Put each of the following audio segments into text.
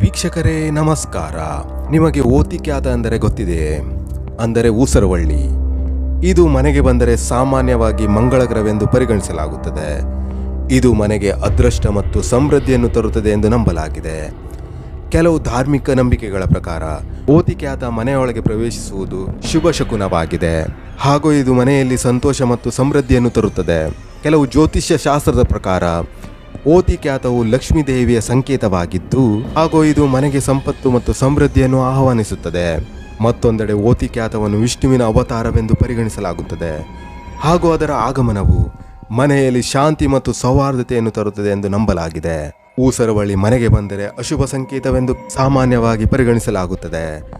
ವೀಕ್ಷಕರೇ, ನಮಸ್ಕಾರ. ನಿಮಗೆ ಓತಿಕ್ಯಾತ ಅಂದರೆ ಗೊತ್ತಿದೆ ಅಂದರೆ ಊಸರವಳ್ಳಿ. ಇದು ಮನೆಗೆ ಬಂದರೆ ಸಾಮಾನ್ಯವಾಗಿ ಮಂಗಳಗ್ರಹವೆಂದು ಪರಿಗಣಿಸಲಾಗುತ್ತದೆ. ಇದು ಮನೆಗೆ ಅದೃಷ್ಟ ಮತ್ತು ಸಮೃದ್ಧಿಯನ್ನು ತರುತ್ತದೆ ಎಂದು ನಂಬಲಾಗಿದೆ. ಕೆಲವು ಧಾರ್ಮಿಕ ನಂಬಿಕೆಗಳ ಪ್ರಕಾರ ಓತಿಕ್ಯಾತ ಮನೆಯೊಳಗೆ ಪ್ರವೇಶಿಸುವುದು ಶುಭ ಶಕುನವಾಗಿದೆ. ಹಾಗೂ ಇದು ಮನೆಯಲ್ಲಿ ಸಂತೋಷ ಮತ್ತು ಸಮೃದ್ಧಿಯನ್ನು ತರುತ್ತದೆ. ಕೆಲವು ಜ್ಯೋತಿಷ್ಯ ಶಾಸ್ತ್ರದ ಪ್ರಕಾರ ಓತಿಕ್ಯಾತವು ಲಕ್ಷ್ಮೀ ದೇವಿಯ ಸಂಕೇತವಾಗಿದ್ದು, ಹಾಗೂ ಇದು ಮನೆಗೆ ಸಂಪತ್ತು ಮತ್ತು ಸಮೃದ್ಧಿಯನ್ನು ಆಹ್ವಾನಿಸುತ್ತದೆ. ಮತ್ತೊಂದೆಡೆ ಓತಿಕ್ಯಾತವನ್ನು ವಿಷ್ಣುವಿನ ಅವತಾರವೆಂದು ಪರಿಗಣಿಸಲಾಗುತ್ತದೆ. ಹಾಗೂ ಅದರ ಆಗಮನವು ಮನೆಯಲ್ಲಿ ಶಾಂತಿ ಮತ್ತು ಸೌಹಾರ್ದತೆಯನ್ನು ತರುತ್ತದೆ ಎಂದು ನಂಬಲಾಗಿದೆ. ಊಸರವಳ್ಳಿ ಮನೆಗೆ ಬಂದರೆ ಅಶುಭ ಸಂಕೇತವೆಂದು ಸಾಮಾನ್ಯವಾಗಿ ಪರಿಗಣಿಸಲಾಗುತ್ತದೆ.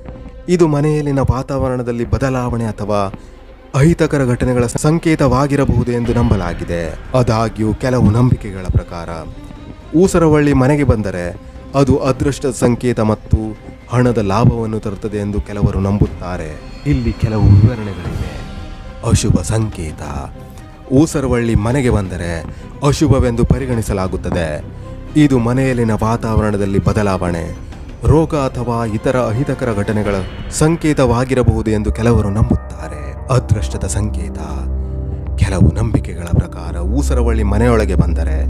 ಇದು ಮನೆಯಲ್ಲಿನ ವಾತಾವರಣದಲ್ಲಿ ಬದಲಾವಣೆ ಅಥವಾ ಅಹಿತಕರ ಘಟನೆಗಳ ಸಂಕೇತವಾಗಿರಬಹುದು ಎಂದು ನಂಬಲಾಗಿದೆ. ಆದಾಗ್ಯೂ ಕೆಲವು ನಂಬಿಕೆಗಳ ಪ್ರಕಾರ, ಊಸರವಳ್ಳಿ ಮನೆಗೆ ಬಂದರೆ ಅದು ಅದೃಷ್ಟದ ಸಂಕೇತ ಮತ್ತು ಹಣದ ಲಾಭವನ್ನು ತರುತ್ತದೆ ಎಂದು ಕೆಲವರು ನಂಬುತ್ತಾರೆ. ಇಲ್ಲಿ ಕೆಲವು ವಿವರಣೆಗಳಿವೆ. ಅಶುಭ ಸಂಕೇತ. ಊಸರವಳ್ಳಿ ಮನೆಗೆ ಬಂದರೆ ಅಶುಭವೆಂದು ಪರಿಗಣಿಸಲಾಗುತ್ತದೆ. ಇದು ಮನೆಯಲ್ಲಿನ ವಾತಾವರಣದಲ್ಲಿ ಬದಲಾವಣೆ, ರೋಗ ಅಥವಾ ಇತರ ಅಹಿತಕರ ಘಟನೆಗಳ ಸಂಕೇತವಾಗಿರಬಹುದು ಎಂದು ಕೆಲವರು ನಂಬುತ್ತಾರೆ. ಅದೃಷ್ಟದ ಸಂಕೇತ. ಕೆಲವು ನಂಬಿಕೆಗಳ ಪ್ರಕಾರ ಊಸರವಳ್ಳಿ ಮನೆಯೊಳಗೆ ಬಂದರೆ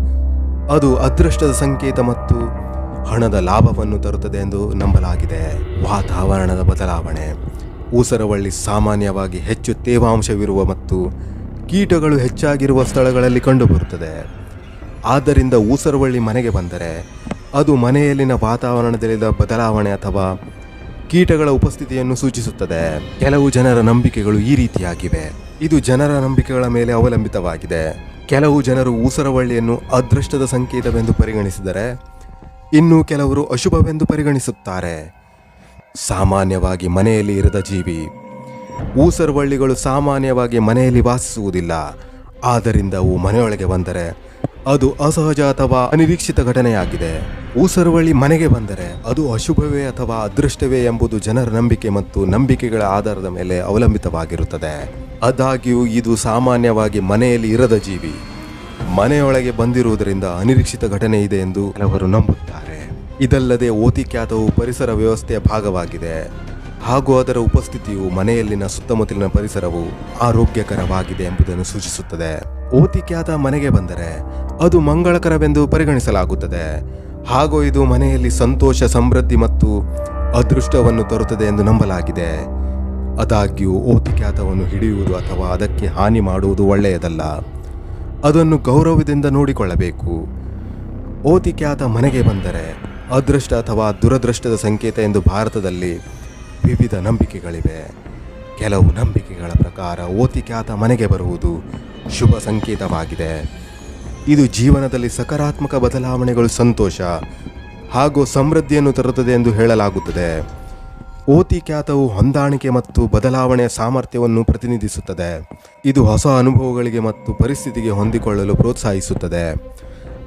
ಅದು ಅದೃಷ್ಟದ ಸಂಕೇತ ಮತ್ತು ಹಣದ ಲಾಭವನ್ನು ತರುತ್ತದೆ ಎಂದು ನಂಬಲಾಗಿದೆ. ವಾತಾವರಣದ ಬದಲಾವಣೆ. ಊಸರವಳ್ಳಿ ಸಾಮಾನ್ಯವಾಗಿ ಹೆಚ್ಚು ತೇವಾಂಶವಿರುವ ಮತ್ತು ಕೀಟಗಳು ಹೆಚ್ಚಾಗಿರುವ ಸ್ಥಳಗಳಲ್ಲಿ ಕಂಡುಬರುತ್ತದೆ. ಆದ್ದರಿಂದ ಊಸರವಳ್ಳಿ ಮನೆಗೆ ಬಂದರೆ ಅದು ಮನೆಯಲ್ಲಿನ ವಾತಾವರಣದಲ್ಲಿದ್ದ ಬದಲಾವಣೆ ಅಥವಾ ಕೀಟಗಳ ಉಪಸ್ಥಿತಿಯನ್ನು ಸೂಚಿಸುತ್ತದೆ. ಕೆಲವು ಜನರ ನಂಬಿಕೆಗಳು ಈ ರೀತಿಯಾಗಿವೆ. ಇದು ಜನರ ನಂಬಿಕೆಗಳ ಮೇಲೆ ಅವಲಂಬಿತವಾಗಿದೆ. ಕೆಲವು ಜನರು ಊಸರವಳ್ಳಿಯನ್ನು ಅದೃಷ್ಟದ ಸಂಕೇತವೆಂದು ಪರಿಗಣಿಸಿದರೆ, ಇನ್ನು ಕೆಲವರು ಅಶುಭವೆಂದು ಪರಿಗಣಿಸುತ್ತಾರೆ. ಸಾಮಾನ್ಯವಾಗಿ ಮನೆಯಲ್ಲಿ ಇರದ ಜೀವಿ, ಊಸರವಳ್ಳಿಗಳು ಸಾಮಾನ್ಯವಾಗಿ ಮನೆಯಲ್ಲಿ ವಾಸಿಸುವುದಿಲ್ಲ. ಆದ್ದರಿಂದ ಅವು ಮನೆಯೊಳಗೆ ಬಂದರೆ ಅದು ಅಸಹಜ ಅಥವಾ ಅನಿರೀಕ್ಷಿತ ಘಟನೆಯಾಗಿದೆ. ಊಸರವಳ್ಳಿ ಮನೆಗೆ ಬಂದರೆ ಅದು ಅಶುಭವೇ ಅಥವಾ ಅದೃಷ್ಟವೇ ಎಂಬುದು ಜನರ ನಂಬಿಕೆ ಮತ್ತು ನಂಬಿಕೆಗಳ ಆಧಾರದ ಮೇಲೆ ಅವಲಂಬಿತವಾಗಿರುತ್ತದೆ. ಆದಾಗ್ಯೂ ಇದು ಸಾಮಾನ್ಯವಾಗಿ ಮನೆಯಲ್ಲಿ ಇರದ ಜೀವಿ. ಮನೆಯೊಳಗೆ ಬಂದಿರುವುದರಿಂದ ಅನಿರೀಕ್ಷಿತ ಘಟನೆ ಇದೆ ಎಂದು ಕೆಲವರು ನಂಬುತ್ತಾರೆ. ಇದಲ್ಲದೆ ಓತಿಕ್ಯಾತವು ಪರಿಸರ ವ್ಯವಸ್ಥೆಯ ಭಾಗವಾಗಿದೆ. ಹಾಗೂ ಅದರ ಉಪಸ್ಥಿತಿಯು ಮನೆಯಲ್ಲಿನ ಸುತ್ತಮುತ್ತಲಿನ ಪರಿಸರವು ಆರೋಗ್ಯಕರವಾಗಿದೆ ಎಂಬುದನ್ನು ಸೂಚಿಸುತ್ತದೆ. ಓತಿಕ್ಯಾತ ಮನೆಗೆ ಬಂದರೆ ಅದು ಮಂಗಳಕರವೆಂದು ಪರಿಗಣಿಸಲಾಗುತ್ತದೆ. ಹಾಗೂ ಇದು ಮನೆಯಲ್ಲಿ ಸಂತೋಷ, ಸಮೃದ್ಧಿ ಮತ್ತು ಅದೃಷ್ಟವನ್ನು ತರುತ್ತದೆ ಎಂದು ನಂಬಲಾಗಿದೆ. ಆದಾಗ್ಯೂ ಓತಿಕ್ಯಾತವನ್ನು ಹಿಡಿಯುವುದು ಅಥವಾ ಅದಕ್ಕೆ ಹಾನಿ ಮಾಡುವುದು ಒಳ್ಳೆಯದಲ್ಲ. ಅದನ್ನು ಗೌರವದಿಂದ ನೋಡಿಕೊಳ್ಳಬೇಕು. ಓತಿಕ್ಯಾತ ಮನೆಗೆ ಬಂದರೆ ಅದೃಷ್ಟ ಅಥವಾ ದುರದೃಷ್ಟದ ಸಂಕೇತ ಎಂದು ಭಾರತದಲ್ಲಿ ವಿವಿಧ ನಂಬಿಕೆಗಳಿವೆ. ಕೆಲವು ನಂಬಿಕೆಗಳ ಪ್ರಕಾರ ಓತಿಕ್ಯಾತ ಮನೆಗೆ ಬರುವುದು ಶುಭ ಸಂಕೇತವಾಗಿದೆ. ಇದು ಜೀವನದಲ್ಲಿ ಸಕಾರಾತ್ಮಕ ಬದಲಾವಣೆಗಳು ಸಂತೋಷ ಹಾಗೂ ಸಮೃದ್ಧಿಯನ್ನು ತರುತ್ತದೆ ಎಂದು ಹೇಳಲಾಗುತ್ತದೆ. ಓತಿ ಖ್ಯಾತವು ಹೊಂದಾಣಿಕೆ ಮತ್ತು ಬದಲಾವಣೆಯ ಸಾಮರ್ಥ್ಯವನ್ನು ಪ್ರತಿನಿಧಿಸುತ್ತದೆ. ಇದು ಹೊಸ ಅನುಭವಗಳಿಗೆ ಮತ್ತು ಪರಿಸ್ಥಿತಿಗೆ ಹೊಂದಿಕೊಳ್ಳಲು ಪ್ರೋತ್ಸಾಹಿಸುತ್ತದೆ.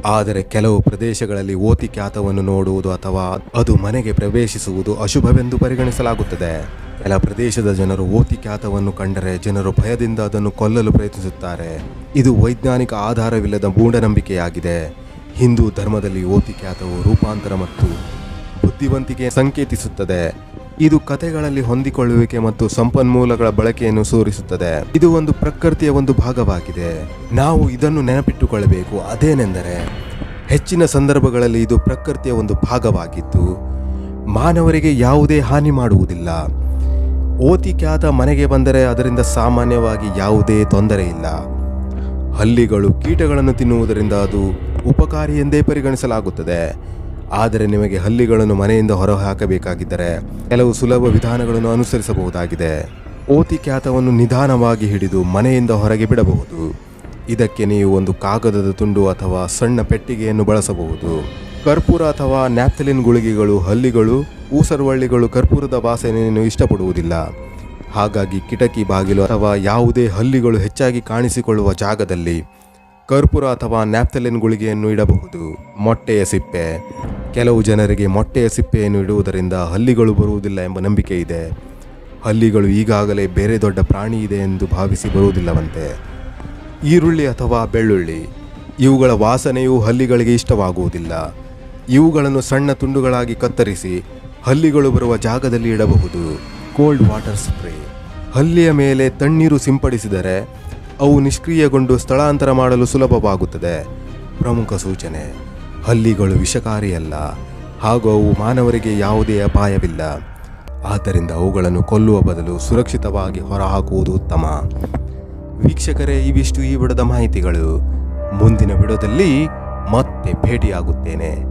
ಆದರೆ ಕೆಲವು ಪ್ರದೇಶಗಳಲ್ಲಿ ಓತಿ ಖ್ಯಾತವನ್ನು ನೋಡುವುದು ಅಥವಾ ಅದು ಮನೆಗೆ ಪ್ರವೇಶಿಸುವುದು ಅಶುಭವೆಂದು ಪರಿಗಣಿಸಲಾಗುತ್ತದೆ. ಕೆಲ ಪ್ರದೇಶದ ಜನರು ಓತಿ ಖ್ಯಾತವನ್ನು ಕಂಡರೆ ಜನರು ಭಯದಿಂದ ಅದನ್ನು ಕೊಲ್ಲಲು ಪ್ರಯತ್ನಿಸುತ್ತಾರೆ. ಇದು ವೈಜ್ಞಾನಿಕ ಆಧಾರವಿಲ್ಲದ ಮೂಢನಂಬಿಕೆಯಾಗಿದೆ. ಹಿಂದೂ ಧರ್ಮದಲ್ಲಿ ಓತಿ ಖ್ಯಾತವು ರೂಪಾಂತರ ಮತ್ತು ಬುದ್ಧಿವಂತಿಕೆ ಸಂಕೇತಿಸುತ್ತದೆ. ಇದು ಕಥೆಗಳಲ್ಲಿ ಹೊಂದಿಕೊಳ್ಳುವಿಕೆ ಮತ್ತು ಸಂಪನ್ಮೂಲಗಳ ಬಳಕೆಯನ್ನು ಸೋರಿಸುತ್ತದೆ. ಇದು ಒಂದು ಪ್ರಕೃತಿಯ ಒಂದು ಭಾಗವಾಗಿದೆ. ನಾವು ಇದನ್ನು ನೆನಪಿಟ್ಟುಕೊಳ್ಳಬೇಕು. ಅದೇನೆಂದರೆ, ಹೆಚ್ಚಿನ ಸಂದರ್ಭಗಳಲ್ಲಿ ಇದು ಪ್ರಕೃತಿಯ ಒಂದು ಭಾಗವಾಗಿದ್ದು, ಮಾನವರಿಗೆ ಯಾವುದೇ ಹಾನಿ ಮಾಡುವುದಿಲ್ಲ. ಓತಿಕ್ಯಾತ ಮನೆಗೆ ಬಂದರೆ ಅದರಿಂದ ಸಾಮಾನ್ಯವಾಗಿ ಯಾವುದೇ ತೊಂದರೆ ಇಲ್ಲ. ಹಲ್ಲಿಗಳು ಕೀಟಗಳನ್ನು ತಿನ್ನುವುದರಿಂದ ಅದು ಉಪಕಾರಿ ಎಂದೇ ಪರಿಗಣಿಸಲಾಗುತ್ತದೆ. ಆದರೆ ನಿಮಗೆ ಹಲ್ಲಿಗಳನ್ನು ಮನೆಯಿಂದ ಹೊರಹಾಕಬೇಕಾಗಿದ್ದರೆ ಕೆಲವು ಸುಲಭ ವಿಧಾನಗಳನ್ನು ಅನುಸರಿಸಬಹುದಾಗಿದೆ. ಓತಿಕ್ಯಾತವನ್ನು ನಿಧಾನವಾಗಿ ಹಿಡಿದು ಮನೆಯಿಂದ ಹೊರಗೆ ಬಿಡಬಹುದು. ಇದಕ್ಕೆ ನೀವು ಒಂದು ಕಾಗದದ ತುಂಡು ಅಥವಾ ಸಣ್ಣ ಪೆಟ್ಟಿಗೆಯನ್ನು ಬಳಸಬಹುದು. ಕರ್ಪೂರ ಅಥವಾ ನ್ಯಾಪ್ಥಲಿನ್ ಗುಳಿಗೆಗಳು, ಹಲ್ಲಿಗಳು, ಊಸರವಳ್ಳಿಗಳು ಕರ್ಪೂರದ ವಾಸನೆಯನ್ನು ಇಷ್ಟಪಡುವುದಿಲ್ಲ. ಹಾಗಾಗಿ ಕಿಟಕಿ ಬಾಗಿಲು ಅಥವಾ ಯಾವುದೇ ಹಲ್ಲಿಗಳು ಹೆಚ್ಚಾಗಿ ಕಾಣಿಸಿಕೊಳ್ಳುವ ಜಾಗದಲ್ಲಿ ಕರ್ಪೂರ ಅಥವಾ ನ್ಯಾಪ್ಥಲಿನ್ ಗುಳಿಗೆಯನ್ನು ಇಡಬಹುದು. ಮೊಟ್ಟೆಯ ಸಿಪ್ಪೆ. ಕೆಲವು ಜನರಿಗೆ ಮೊಟ್ಟೆಯ ಸಿಪ್ಪೆಯನ್ನು ಇಡುವುದರಿಂದ ಹಲ್ಲಿಗಳು ಬರುವುದಿಲ್ಲ ಎಂಬ ನಂಬಿಕೆ ಇದೆ. ಹಲ್ಲಿಗಳು ಈಗಾಗಲೇ ಬೇರೆ ದೊಡ್ಡ ಪ್ರಾಣಿ ಇದೆ ಎಂದು ಭಾವಿಸಿ ಬರುವುದಿಲ್ಲವಂತೆ. ಈರುಳ್ಳಿ ಅಥವಾ ಬೆಳ್ಳುಳ್ಳಿ. ಇವುಗಳ ವಾಸನೆಯು ಹಲ್ಲಿಗಳಿಗೆ ಇಷ್ಟವಾಗುವುದಿಲ್ಲ. ಇವುಗಳನ್ನು ಸಣ್ಣ ತುಂಡುಗಳಾಗಿ ಕತ್ತರಿಸಿ ಹಲ್ಲಿಗಳು ಬರುವ ಜಾಗದಲ್ಲಿ ಇಡಬಹುದು. ಕೋಲ್ಡ್ ವಾಟರ್ ಸ್ಪ್ರೇ ಹಲ್ಲಿಯ ಮೇಲೆ ತಣ್ಣೀರು ಸಿಂಪಡಿಸಿದರೆ ಅವು ನಿಷ್ಕ್ರಿಯಗೊಂಡು ಸ್ಥಳಾಂತರ ಮಾಡಲು ಸುಲಭವಾಗುತ್ತದೆ. ಪ್ರಮುಖ ಸೂಚನೆ. ಹಲ್ಲಿಗಳು ವಿಷಕಾರಿಯಲ್ಲ. ಹಾಗೂ ಅವು ಮಾನವರಿಗೆ ಯಾವುದೇ ಅಪಾಯವಿಲ್ಲ. ಆದ್ದರಿಂದ ಅವುಗಳನ್ನು ಕೊಲ್ಲುವ ಬದಲು ಸುರಕ್ಷಿತವಾಗಿ ಹೊರಹಾಕುವುದು ಉತ್ತಮ. ವೀಕ್ಷಕರೇ, ಇವಿಷ್ಟು ಈ ಬಿಡದ ಮಾಹಿತಿಗಳು. ಮುಂದಿನ ಬಿಡೋದಲ್ಲಿ ಮತ್ತೆ ಭೇಟಿಯಾಗುತ್ತೇನೆ.